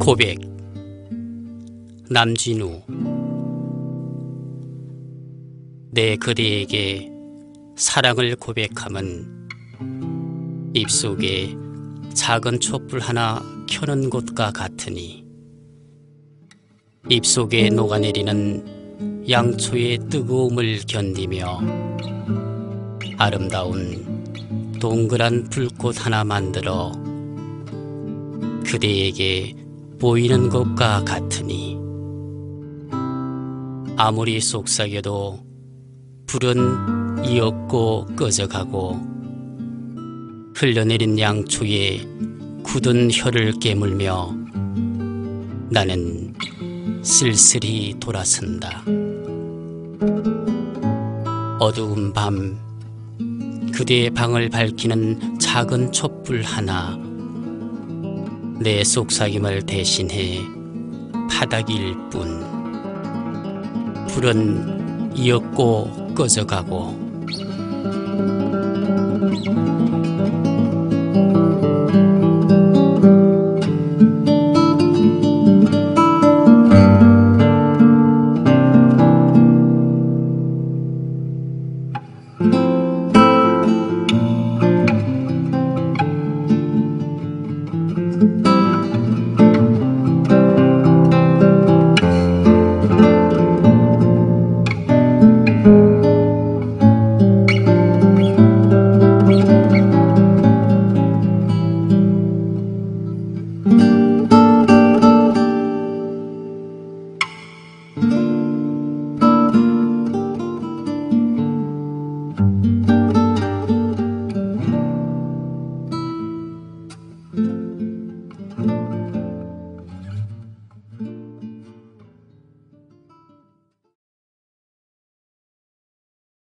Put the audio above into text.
고백. 남진우. 내 그대에게 사랑을 고백함은 입속에 작은 촛불 하나 켜는 것과 같으니 입속에 녹아내리는 양초의 뜨거움을 견디며 아름다운 동그란 불꽃 하나 만들어 그대에게 보이는 것과 같으니 아무리 속삭여도 불은 이었고 꺼져가고 흘러내린 양초에 굳은 혀를 깨물며 나는 쓸쓸히 돌아선다. 어두운 밤 그대의 방을 밝히는 작은 촛불 하나 내 속삭임을 대신해 바닥일 뿐. 불은 이었고 꺼져가고